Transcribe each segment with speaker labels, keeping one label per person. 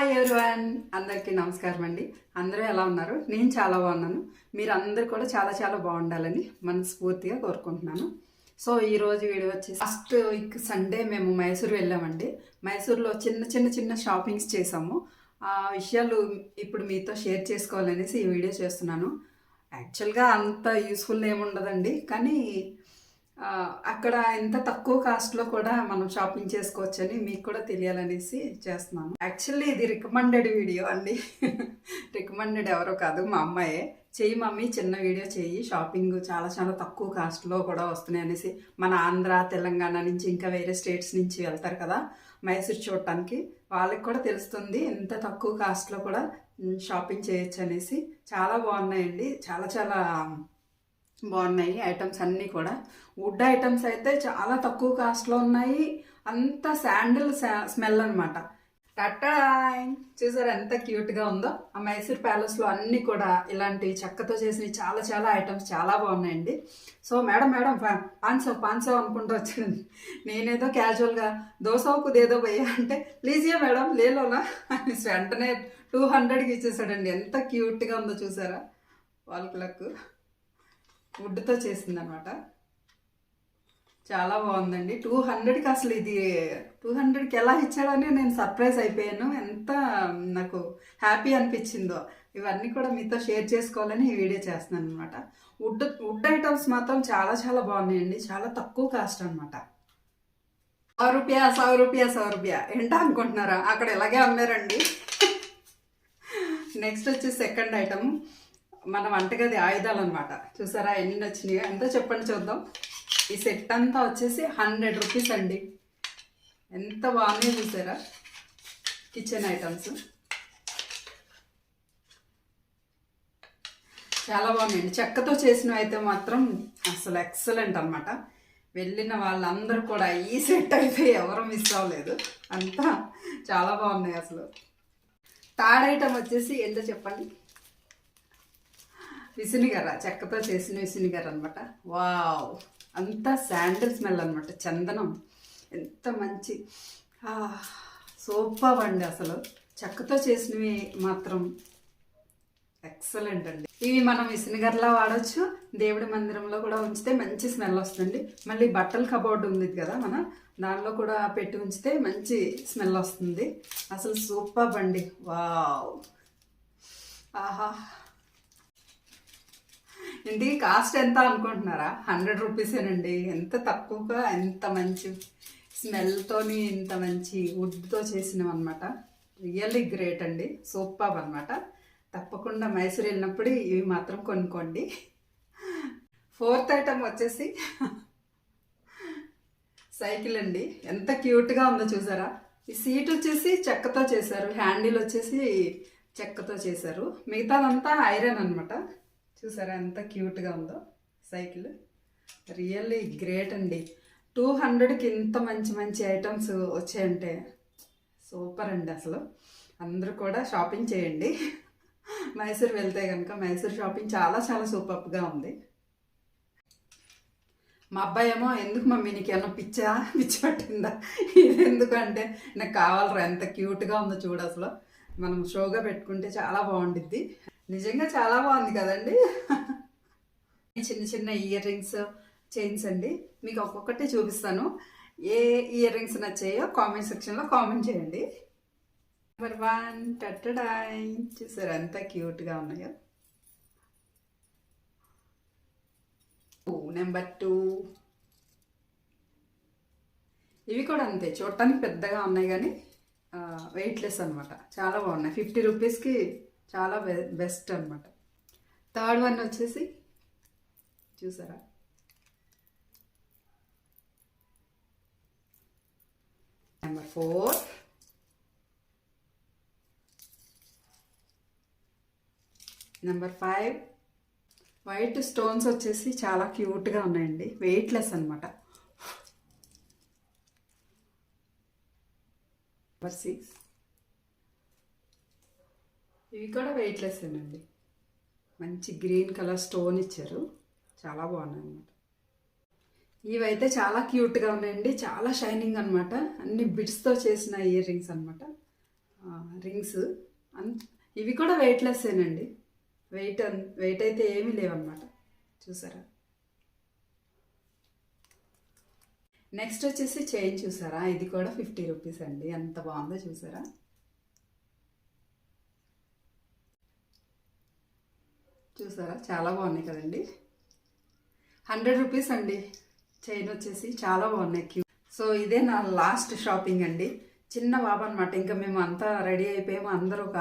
Speaker 1: Hi everyone అందరికీ నమస్కారం అండి. అందరూ ఎలా ఉన్నారు? నేను చాలా బాగున్నాను. మీరు అందరు కూడా చాలా చాలా బాగుండాలని మనస్ఫూర్తిగా కోరుకుంటున్నాను. సో ఈరోజు వీడియో వచ్చి ఫస్ట్ వీక్ సండే మేము మైసూర్ వెళ్ళామండి. మైసూర్లో చిన్న చిన్న చిన్న షాపింగ్స్ చేసాము. ఆ విషయాలు ఇప్పుడు మీతో షేర్ చేసుకోవాలనేసి ఈ వీడియో చేస్తున్నాను. యాక్చువల్గా అంత యూస్ఫుల్ ఏముండదండి. కానీ అక్కడ ఎంత తక్కువ కాస్ట్లో కూడా మనం షాపింగ్ చేసుకోవచ్చని మీకు కూడా తెలియాలనేసి చేస్తున్నాను. యాక్చువల్లీ ఇది రికమెండెడ్ వీడియో అండి. రికమెండెడ్ ఎవరో కాదు మా అమ్మాయే. చెయ్యి మమ్మీ చిన్న వీడియో చెయ్యి. షాపింగ్ చాలా చాలా తక్కువ కాస్ట్లో కూడా వస్తున్నాయి అనేసి మన ఆంధ్ర తెలంగాణ నుంచి ఇంకా వేరే స్టేట్స్ నుంచి వెళ్తారు కదా మైసూర్ చూడటానికి. వాళ్ళకి కూడా తెలుస్తుంది ఎంత తక్కువ కాస్ట్లో కూడా షాపింగ్ చేయొచ్చు అనేసి. చాలా బాగున్నాయండి. చాలా చాలా బాగున్నాయి ఐటమ్స్ అన్నీ కూడా. వుడ్ ఐటమ్స్ అయితే చాలా తక్కువ కాస్ట్లో ఉన్నాయి. అంత శాండిల్ స్మెల్ అనమాట టటాయ్ చూసారు ఎంత క్యూట్గా ఉందో? ఆ మైసూర్ ప్యాలెస్లో అన్నీ కూడా ఇలాంటి చెక్కతో చేసిన చాలా చాలా ఐటమ్స్ చాలా బాగున్నాయండి. సో మేడం మేడం పాన్సో పాన్సో అనుకుంటూ వచ్చింది నేనేదో క్యాజువల్గా దోసకు ఏదో పోయా అంటే ప్లీజియా మేడం లేలోనా అనేసి వెంటనే టూ హండ్రెడ్కి ఇచ్చేసాడండి. ఎంత క్యూట్గా ఉందో చూసారా? వాళ్ళకి వుడ్తో చేసిందనమాట. చాలా బాగుందండి. టూ హండ్రెడ్కి అసలు ఇది టూ హండ్రెడ్కి ఎలా ఇచ్చాడని నేను సర్ప్రైజ్ అయిపోయాను. ఎంత నాకు హ్యాపీ అనిపించిందో. ఇవన్నీ కూడా మీతో షేర్ చేసుకోవాలని ఈ వీడియో చేస్తున్నాను అనమాట వుడ్ వుడ్ ఐటమ్స్ మాత్రం చాలా చాలా బాగున్నాయండి. చాలా తక్కువ కాస్ట్ అనమాట. సౌ రూపాయ సౌ రూపాయ సౌ రూపాయ. ఏంటా అనుకుంటున్నారా? అక్కడ ఇలాగే అమ్మారండి. నెక్స్ట్ వచ్చి సెకండ్ ఐటమ్. మన వంటగది ఆయుధాలు అనమాట చూసారా ఎన్ని వచ్చినాయో ఎంతో చెప్పండి చూద్దాం. ఈ సెట్ అంతా వచ్చేసి హండ్రెడ్ రూపీస్ అండి. ఎంత బాగున్నాయో చూసారా? Kitchen items. చాలా బాగున్నాయండి. చెక్కతో చేసినవి అయితే మాత్రం అసలు ఎక్సలెంట్ అనమాట వెళ్ళిన వాళ్ళందరూ కూడా ఈ సెట్ అయితే ఎవరు మిస్ అవ్వలేదు. అంతా చాలా బాగున్నాయి అసలు. థర్డ్ ఐటమ్ వచ్చేసి ఎంత చెప్పండి? విసినిగర చెక్కతో చేసిన విసినిగర అనమాట వావ్! అంతా శాండిల్ స్మెల్ అనమాట చందనం. ఎంత మంచి. సూపర్ అండి అసలు. చెక్కతో చేసినవి మాత్రం ఎక్సలెంట్ అండి. ఇవి మనం విసినిగర్లా వాడచ్చు. దేవుడి మందిరంలో కూడా ఉంచితే మంచి స్మెల్ వస్తుంది మళ్ళీ బట్టల కబోర్డ్ ఉంది కదా మన దానిలో కూడా పెట్టి ఉంచితే మంచి స్మెల్ వస్తుంది. అసలు సూపర్ బండి వావ్! ఆహా! ఇంటి కాస్ట్ ఎంత అనుకుంటున్నారా? హండ్రెడ్ రూపీసేనండి ఎంత తక్కువగా ఎంత మంచి స్మెల్తోని ఇంత మంచి వుడ్తో చేసినాం అనమాట రియల్లీ గ్రేట్ అండి. సూపర్ అనమాట తప్పకుండా మైసూర్ వెళ్ళినప్పుడు ఇవి మాత్రం కొనుక్కోండి. ఫోర్త్ ఐటమ్ వచ్చేసి సైకిల్ అండి. ఎంత క్యూట్గా ఉందో చూసారా? ఈ సీట్ వచ్చేసి చెక్కతో చేశారు. హ్యాండిల్ వచ్చేసి చెక్కతో చేశారు. మిగతాదంతా ఐరన్ అనమాట చూసారా ఎంత క్యూట్గా ఉందో సైకిల్. రియల్లీ గ్రేట్ అండి. టూ హండ్రెడ్కి ఇంత మంచి మంచి ఐటమ్స్ వచ్చాయంటే సూపర్ అండి అసలు. అందరూ కూడా షాపింగ్ చేయండి. మైసూర్ వెళ్తే కనుక మైసూర్ షాపింగ్ చాలా చాలా సూపర్గా ఉంది. మా అబ్బాయి ఏమో ఎందుకు మమ్మీ నీకు ఏమన్నా పిచ్చా? పిచ్చి పట్టిందా? ఇది ఎందుకంటే నాకు కావాలరా ఎంత క్యూట్గా ఉందో చూడు అసలు. మనం షోగా పెట్టుకుంటే చాలా బాగుండిద్ది. నిజంగా చాలా బాగుంది కదండి. చిన్న చిన్న ఇయర్ రింగ్స్ చైన్స్ అండి. మీకు ఒక్కొక్కటి చూపిస్తాను. ఏ ఇయర్ రింగ్స్ నచ్చాయో కామెంట్ సెక్షన్లో కామెంట్ చేయండి. నెంబర్ వన్ టట్టడాయ్. చూసారు ఎంత క్యూట్గా ఉన్నాయో. నెంబర్ టూ ఇవి కూడా అంతే చూడటానికి పెద్దగా ఉన్నాయి కానీ వెయిట్లెస్ అనమాట చాలా బాగున్నాయి. ఫిఫ్టీ రూపీస్కి చాలా బెస్ట్ అనమాట థర్డ్ వన్ వచ్చేసి చూసారా? Number four. Number five. White stones వచ్చేసి చాలా క్యూట్గా ఉన్నాయండి. వెయిట్లెస్ అనమాట నెంబర్ సిక్స్. ఇవి కూడా వెయిట్లెస్ అండి మంచి గ్రీన్ కలర్ స్టోన్ ఇచ్చారు. చాలా బాగున్నాయి అనమాట ఇవైతే చాలా క్యూట్గా ఉన్నాయండి. చాలా షైనింగ్ అనమాట అన్ని బిడ్స్తో చేసిన ఇయర్ రింగ్స్ అనమాట రింగ్స్ ఇవి కూడా వెయిట్లెస్సేనండి వెయిట్ వెయిట్ అయితే ఏమీ లేవన్నమాట. చూసారా? నెక్స్ట్ వచ్చేసి చైన్ చూసారా? ఇది కూడా ఫిఫ్టీ రూపీస్ అండి. ఎంత బాగుందో చూసారా? చూసారా? చాలా బాగున్నాయి కదండి. హండ్రెడ్ రూపీస్ అండి. చైన్ వచ్చేసి చాలా బాగున్నాయి. క్యూ సో ఇదే నా లాస్ట్ షాపింగ్ అండి. చిన్న బాబు అనమాట ఇంకా మేము అంతా రెడీ అయిపోయాము. అందరూ ఒక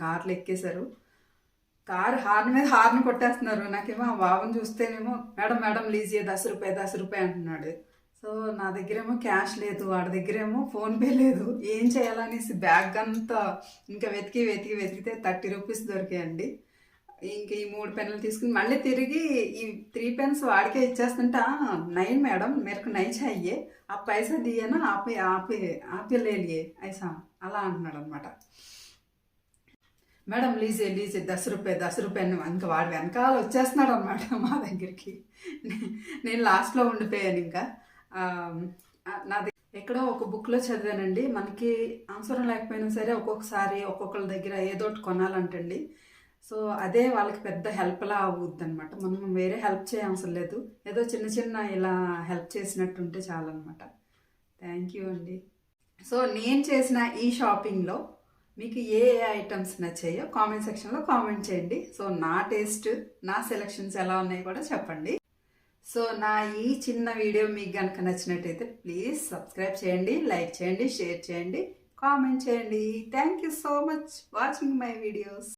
Speaker 1: కార్లు ఎక్కేశారు. కార్ హార్న్ మీద హార్న్ కొట్టేస్తున్నారు. నాకేమో ఆ బాబుని చూస్తేనేమో మేడం మేడం లీజీ దశ రూపాయ దశ రూపాయ అంటున్నాడు. సో నా దగ్గరేమో క్యాష్ లేదు. వాడి దగ్గరేమో ఫోన్పే లేదు. ఏం చేయాలనేసి బ్యాగ్ అంతా ఇంకా వెతికి వెతికి వెతికితే థర్టీ రూపీస్ దొరికాయండి. ఇంక ఈ మూడు పెన్నులు తీసుకుని మళ్ళీ తిరిగి ఈ త్రీ పెన్స్ వాడికే ఇచ్చేస్తుంటే నైన్ మేడం మేరకు నై చాయ్యే ఆ పైసా దియనా ఆపే ఆపే ఆపేలేలియే ఐసా అలా అంటున్నాడు అనమాట మేడం లీజే లీజే దశ రూపాయ దశ రూపాయి ఇంకా వాడు వెనకాల వచ్చేస్తున్నాడు అనమాట మా దగ్గరికి. నేను లాస్ట్లో ఉండిపోయాను ఇంకా. నా దగ్గర ఎక్కడో ఒక బుక్లో చదివానండి. మనకి అవసరం లేకపోయినా సరే ఒక్కొక్కసారి ఒక్కొక్కరి దగ్గర ఏదో ఒకటి కొనాలంటండి. సో అదే వాళ్ళకి పెద్ద హెల్ప్లా అవుద్ది అనమాట మనం వేరే హెల్ప్ చేయవసరం లేదు. ఏదో చిన్న చిన్న ఇలా హెల్ప్ చేసినట్టు ఉంటే చాలన్నమాట. థ్యాంక్ యూ అండి. సో నేను చేసిన ఈ షాపింగ్లో మీకు ఏ ఏ ఐటమ్స్ నచ్చాయో కామెంట్ సెక్షన్లో కామెంట్ చేయండి. సో నా టేస్ట్ నా సెలెక్షన్స్ ఎలా ఉన్నాయో కూడా చెప్పండి. సో నా ఈ చిన్న వీడియో మీకు కనుక నచ్చినట్టయితే ప్లీజ్ సబ్స్క్రైబ్ చేయండి లైక్ చేయండి షేర్ చేయండి కామెంట్ చేయండి. Thank you so much watching my videos